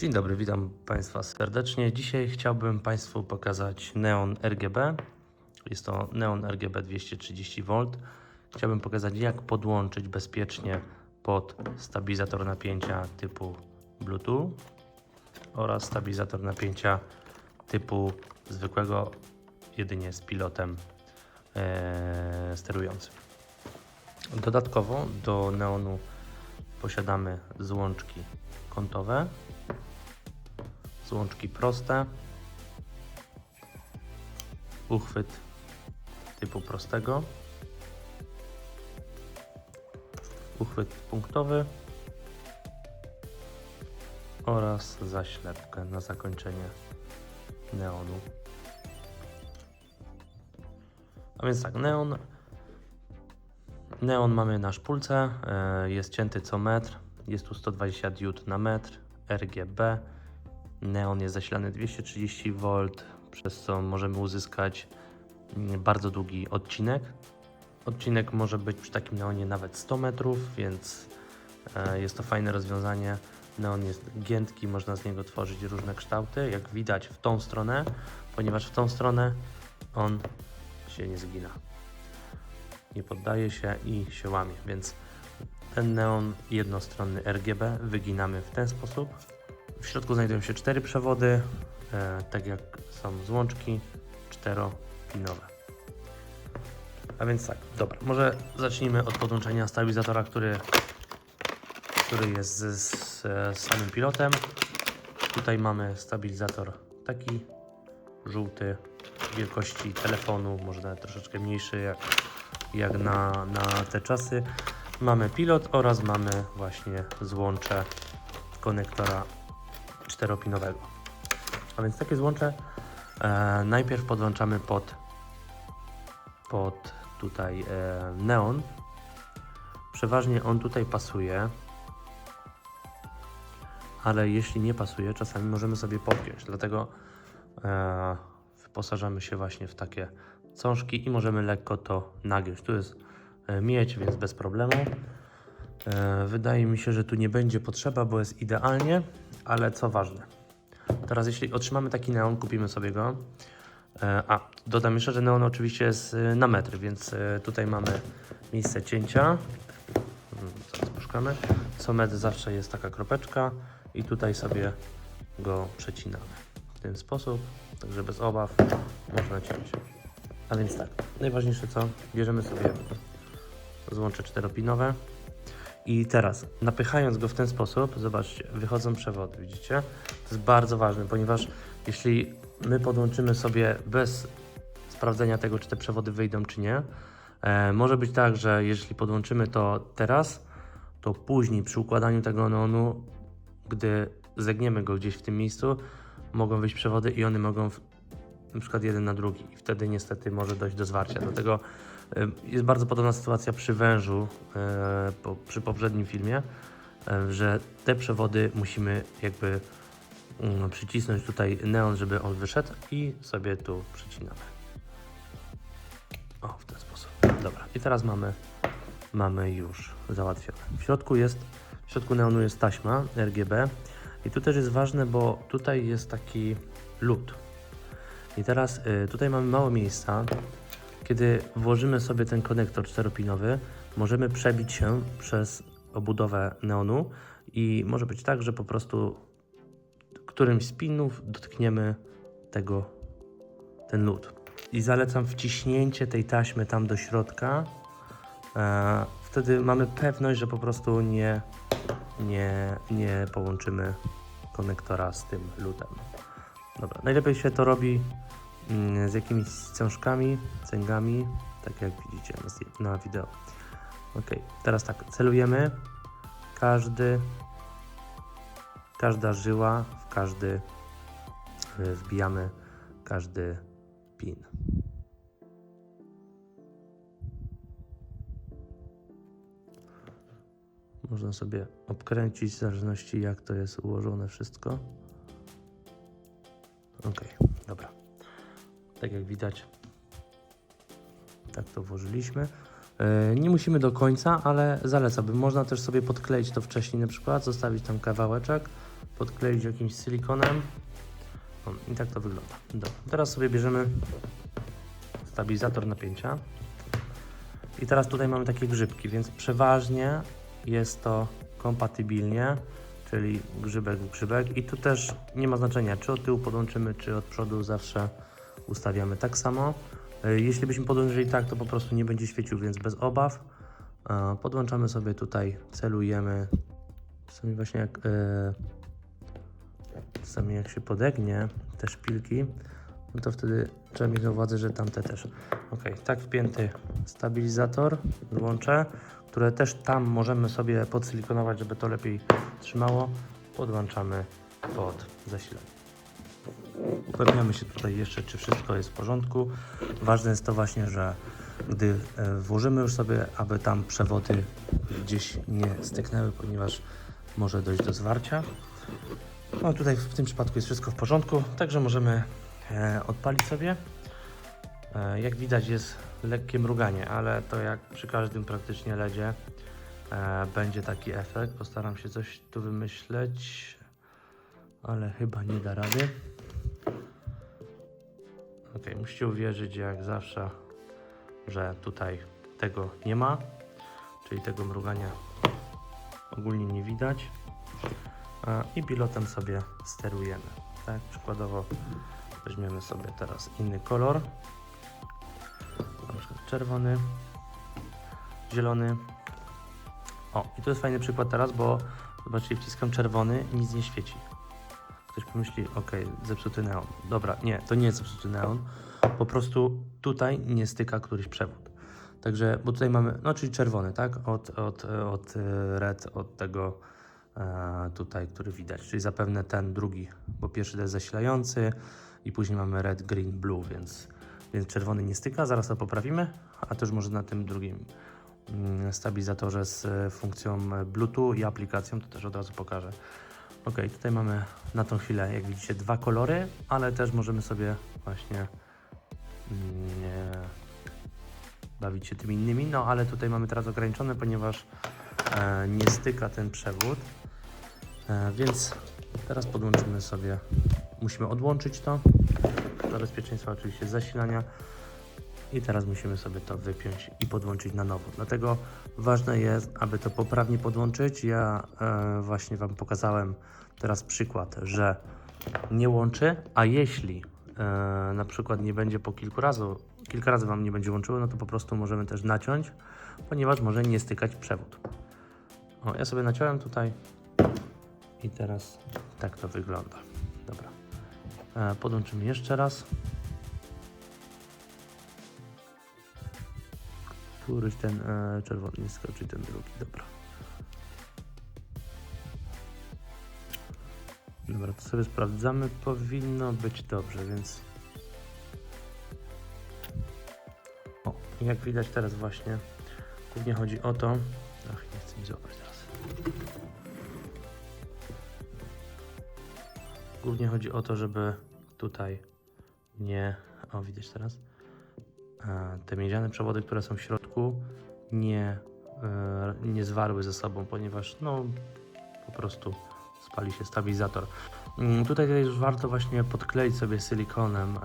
Dzień dobry, witam Państwa serdecznie. Dzisiaj chciałbym Państwu pokazać neon RGB. Jest to neon RGB 230V. Chciałbym pokazać, jak podłączyć bezpiecznie pod stabilizator napięcia typu Bluetooth oraz stabilizator napięcia typu zwykłego, jedynie z pilotem e, sterującym. Dodatkowo do neonu posiadamy złączki kątowe, złączki proste, uchwyt typu prostego, uchwyt punktowy. Oraz zaślepkę na zakończenie neonu. A więc tak, neon. Neon mamy na szpulce, e, jest cięty co metr, jest tu 120 diod na metr, RGB. Neon jest zasilany 230V, przez co możemy uzyskać mm, bardzo długi odcinek. Odcinek może być przy takim neonie nawet 100 metrów, więc e, jest to fajne rozwiązanie. Neon jest giętki, można z niego tworzyć różne kształty, jak widać w tą stronę, ponieważ w tą stronę on się nie zgina nie poddaje się i się łamie, więc ten neon jednostronny RGB wyginamy w ten sposób. W środku znajdują się cztery przewody, e, tak jak są złączki czteropinowe. A więc tak, dobra, może zacznijmy od podłączenia stabilizatora, który, który jest z, z, z samym pilotem. Tutaj mamy stabilizator taki żółty, wielkości telefonu, może nawet troszeczkę mniejszy, jak jak na, na te czasy. Mamy pilot oraz mamy właśnie złącze konektora czteropinowego. A więc takie złącze e, najpierw podłączamy pod, pod tutaj e, neon. Przeważnie on tutaj pasuje, ale jeśli nie pasuje, czasami możemy sobie podpiąć. Dlatego e, wyposażamy się właśnie w takie cążki i możemy lekko to nagiąć. Tu jest e, miedź, więc bez problemu. E, wydaje mi się, że tu nie będzie potrzeba, bo jest idealnie, ale co ważne. Teraz jeśli otrzymamy taki neon, kupimy sobie go. E, a, dodam jeszcze, że neon oczywiście jest na metr, więc tutaj mamy miejsce cięcia. Mm, Zaraz poszukamy. Co metr zawsze jest taka kropeczka i tutaj sobie go przecinamy w ten sposób, także bez obaw można ciąć. A więc tak, najważniejsze co, bierzemy sobie złącze czteropinowe i teraz napychając go w ten sposób, zobaczcie, wychodzą przewody, widzicie? To jest bardzo ważne, ponieważ jeśli my podłączymy sobie bez sprawdzenia tego, czy te przewody wyjdą, czy nie, e, może być tak, że jeśli podłączymy to teraz, to później przy układaniu tego neonu, gdy zegniemy go gdzieś w tym miejscu, mogą wyjść przewody i one mogą w, na przykład jeden na drugi i wtedy niestety może dojść do zwarcia. Dlatego jest bardzo podobna sytuacja przy wężu po, przy poprzednim filmie, y, że te przewody musimy jakby mm, przycisnąć tutaj neon, żeby on wyszedł i sobie tu przycinamy. O, w ten sposób. Dobra, i teraz mamy, mamy już załatwione. W środku jest, w środku neonu jest taśma RGB i tu też jest ważne, bo tutaj jest taki lód. I teraz y, tutaj mamy mało miejsca. Kiedy włożymy sobie ten konektor czteropinowy, możemy przebić się przez obudowę neonu i może być tak, że po prostu którymś z pinów dotkniemy tego, ten lód. I zalecam wciśnięcie tej taśmy tam do środka. E, wtedy mamy pewność, że po prostu nie, nie, nie połączymy konektora z tym lutem. Dobra, najlepiej się to robi z jakimiś cążkami, cęgami, tak jak widzicie na, wideo. Ok, teraz tak, celujemy. Każdy, każda żyła, w każdy y, wbijamy każdy pin. Można sobie obkręcić w zależności jak to jest ułożone wszystko. Ok, dobra. Tak jak widać, tak to włożyliśmy. E, Nie musimy do końca, ale zalecałbym. Można też sobie podkleić to wcześniej na przykład, zostawić tam kawałeczek, podkleić jakimś silikonem. I tak to wygląda. Dobra. Teraz sobie bierzemy stabilizator napięcia. I teraz tutaj mamy takie grzybki, więc przeważnie jest to kompatybilnie, czyli grzybek w grzybek. I tu też nie ma znaczenia, czy od tyłu podłączymy, czy od przodu zawsze ustawiamy tak samo. E, Jeśli byśmy podłączyli tak, to po prostu nie będzie świecił, więc bez obaw. E, Podłączamy sobie tutaj, celujemy. Czasami właśnie jak, e, czasami jak się podegnie te szpilki, no to wtedy trzeba mieć na uwadze, że tamte też. Ok, tak wpięty stabilizator włączę, które też tam możemy sobie podsilikonować, żeby to lepiej trzymało. Podłączamy pod zasilanie. Upewniamy się tutaj jeszcze, czy wszystko jest w porządku. Ważne jest to właśnie, że gdy e, włożymy już sobie, aby tam przewody gdzieś nie styknęły, ponieważ może dojść do zwarcia. No tutaj w tym przypadku jest wszystko w porządku, także możemy e, odpalić sobie. E, jak widać jest lekkie mruganie, ale to jak przy każdym praktycznie LEDzie będzie taki efekt. Postaram się coś tu wymyśleć, ale chyba nie da rady. Ok, musicie uwierzyć jak zawsze, że tutaj tego nie ma, czyli tego mrugania ogólnie nie widać. A, I pilotem sobie sterujemy. Tak, przykładowo weźmiemy sobie teraz inny kolor, na przykład czerwony, zielony. O, i to jest fajny przykład teraz, bo zobaczcie, wciskam czerwony, nic nie świeci. Ktoś pomyśli, ok, zepsuty neon. Dobra, nie, to nie jest zepsuty neon. Po prostu tutaj nie styka któryś przewód. Także, bo tutaj mamy, no czyli czerwony, tak? Od, od, od e, red, od tego e, tutaj, który widać. Czyli zapewne ten drugi, bo pierwszy to jest zasilający i później mamy red, green, blue, więc, więc czerwony nie styka. Zaraz to poprawimy, a też może na tym drugim mm, stabilizatorze z e, funkcją Bluetooth i aplikacją, to też od razu pokażę. Ok, tutaj mamy na tą chwilę, jak widzicie, dwa kolory, ale też możemy sobie właśnie mm, nie bawić się tymi innymi, no ale tutaj mamy teraz ograniczone, ponieważ e, nie styka ten przewód, e, więc teraz podłączymy sobie, musimy odłączyć to, dla bezpieczeństwa oczywiście zasilania i teraz musimy sobie to wypiąć i podłączyć na nowo. Dlatego ważne jest, aby to poprawnie podłączyć. Ja e, właśnie Wam pokazałem teraz przykład, że nie łączy, a jeśli e, na przykład nie będzie po kilku razy, kilka razy Wam nie będzie łączyło, no to po prostu możemy też naciąć, ponieważ może nie stykać przewód. O, ja sobie naciąłem tutaj i teraz tak to wygląda. Dobra. E, podłączymy jeszcze raz. Któryś ten e, czerwony nie skoczy, ten drugi, dobra. Dobra, to sobie sprawdzamy. Powinno być dobrze, więc. O, jak widać teraz właśnie, głównie chodzi o to. Ach, nie chcę mi złapać teraz. Głównie chodzi o to, żeby tutaj nie. O, widać teraz e, te miedziane przewody, które są w środku, nie, e, nie zwarły ze sobą, ponieważ no, po prostu spali się stabilizator. Mm, Tutaj też warto właśnie podkleić sobie silikonem e,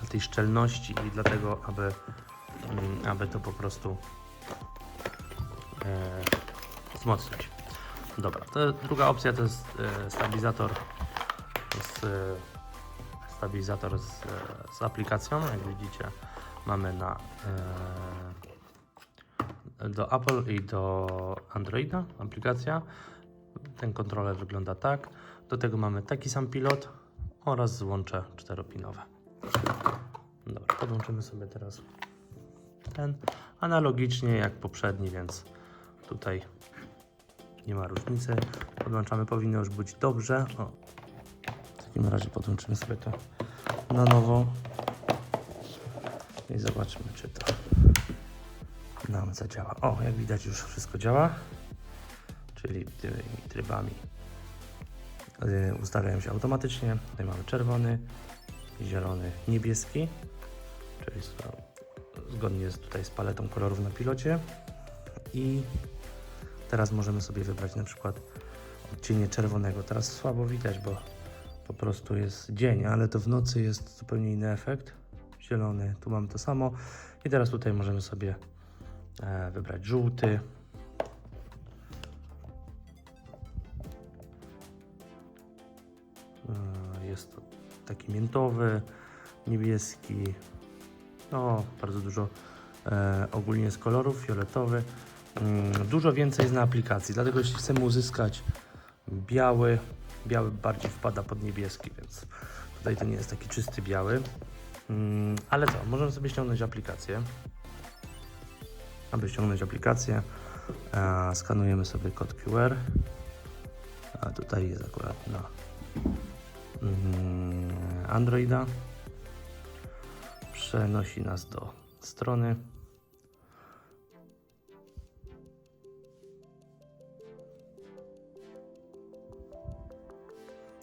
dla tej szczelności i dlatego, aby, mm, aby to po prostu e, wzmocnić. Dobra, to druga opcja to jest stabilizator. E, stabilizator z, z aplikacją. Jak widzicie, mamy na e, do Apple i do Androida aplikacja. Ten kontroler wygląda tak. Do tego mamy taki sam pilot oraz złącze czteropinowe. Dobra, podłączymy sobie teraz ten analogicznie jak poprzedni, więc tutaj nie ma różnicy. Podłączamy, powinno już być dobrze. O, w takim razie podłączymy sobie to na nowo i zobaczymy, czy to nam zadziała. O, jak widać już wszystko działa, czyli tymi trybami y, ustawiają się automatycznie. Tutaj mamy czerwony, zielony, niebieski, czyli zgodnie z, tutaj z paletą kolorów na pilocie i teraz możemy sobie wybrać na przykład odcienie czerwonego. Teraz słabo widać, bo po prostu jest dzień, ale to w nocy jest zupełnie inny efekt. Zielony, tu mamy to samo. I teraz tutaj możemy sobie e, wybrać żółty. E, Jest to taki miętowy, niebieski, no bardzo dużo e, ogólnie z kolorów, fioletowy. Mm, dużo więcej jest na aplikacji, dlatego jeśli chcemy uzyskać biały, biały bardziej wpada pod niebieski, więc tutaj to nie jest taki czysty biały. Mm, ale co, możemy sobie ściągnąć aplikację. Aby ściągnąć aplikację, e, skanujemy sobie kod QR. A tutaj jest akurat na mm, Androida. Przenosi nas do strony.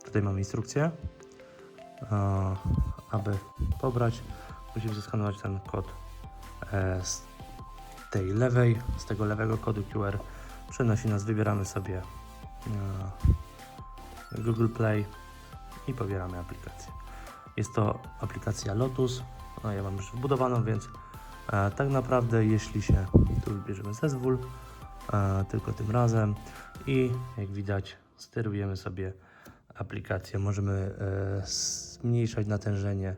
Tutaj mamy instrukcję. Aby pobrać, musimy zeskanować ten kod e, z tej lewej, z tego lewego kodu QR. Przenosi nas, wybieramy sobie e, Google Play i pobieramy aplikację. Jest to aplikacja Lotus. No, ja mam już wbudowaną, więc e, tak naprawdę jeśli się tu wybierzemy zezwól, tylko tym razem i jak widać sterujemy sobie aplikację. Możemy e, zmniejszać natężenie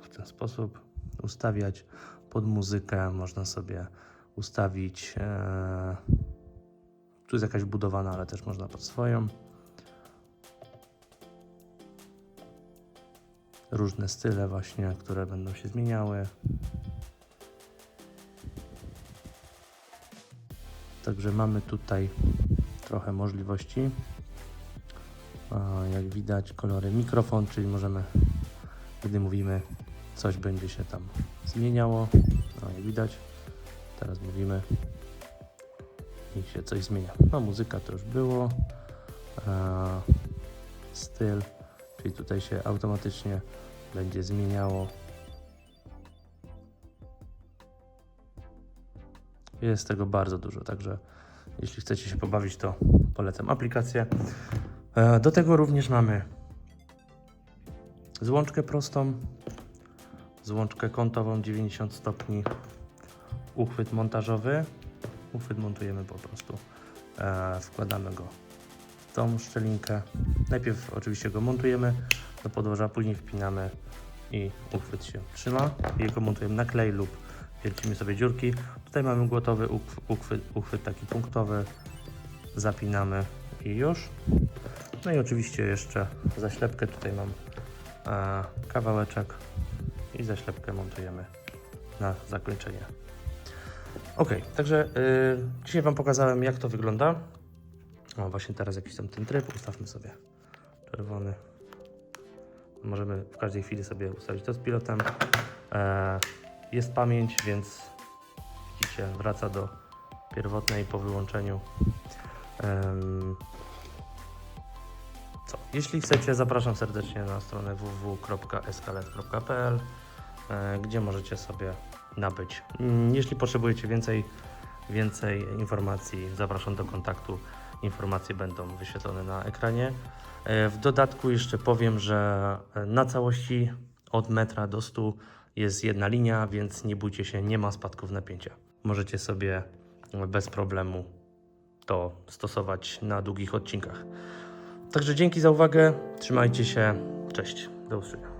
w ten sposób, ustawiać pod muzykę, można sobie ustawić e, tu jest jakaś budowana, ale też można pod swoją. Różne style właśnie, które będą się zmieniały. Także mamy tutaj trochę możliwości. Jak widać, kolory mikrofon, czyli możemy, gdy mówimy, coś będzie się tam zmieniało. No, jak widać, teraz mówimy i się coś zmienia. No, muzyka to już było. Styl, czyli tutaj się automatycznie będzie zmieniało. Jest tego bardzo dużo, także jeśli chcecie się pobawić, to polecam aplikację. E, Do tego również mamy złączkę prostą, złączkę kątową 90 stopni, uchwyt montażowy. Uchwyt montujemy po prostu, e, wkładamy go w tą szczelinkę. Najpierw oczywiście go montujemy do podłoża, później wpinamy i uchwyt się trzyma. Jego montujemy na klej lub wiercimy sobie dziurki. Tutaj mamy gotowy uchw- uchwyt, uchwyt taki punktowy, zapinamy i już. No i oczywiście jeszcze zaślepkę, tutaj mam e, kawałeczek i zaślepkę montujemy na zakończenie. Ok, także y, dzisiaj Wam pokazałem jak to wygląda. O, właśnie teraz jakiś tam ten tryb, ustawmy sobie czerwony. Możemy w każdej chwili sobie ustawić to z pilotem. E, jest pamięć, więc widzicie, wraca do pierwotnej po wyłączeniu. Co? Jeśli chcecie, zapraszam serdecznie na stronę www.eskalet.pl, e, gdzie możecie sobie nabyć. Mm, Jeśli potrzebujecie więcej, więcej informacji, zapraszam do kontaktu. Informacje będą wyświetlone na ekranie. E, W dodatku jeszcze powiem, że e, na całości od metra do 100 jest jedna linia, więc nie bójcie się, nie ma spadków napięcia. Możecie sobie bez problemu to stosować na długich odcinkach. Także dzięki za uwagę, trzymajcie się, cześć, do usłyszenia.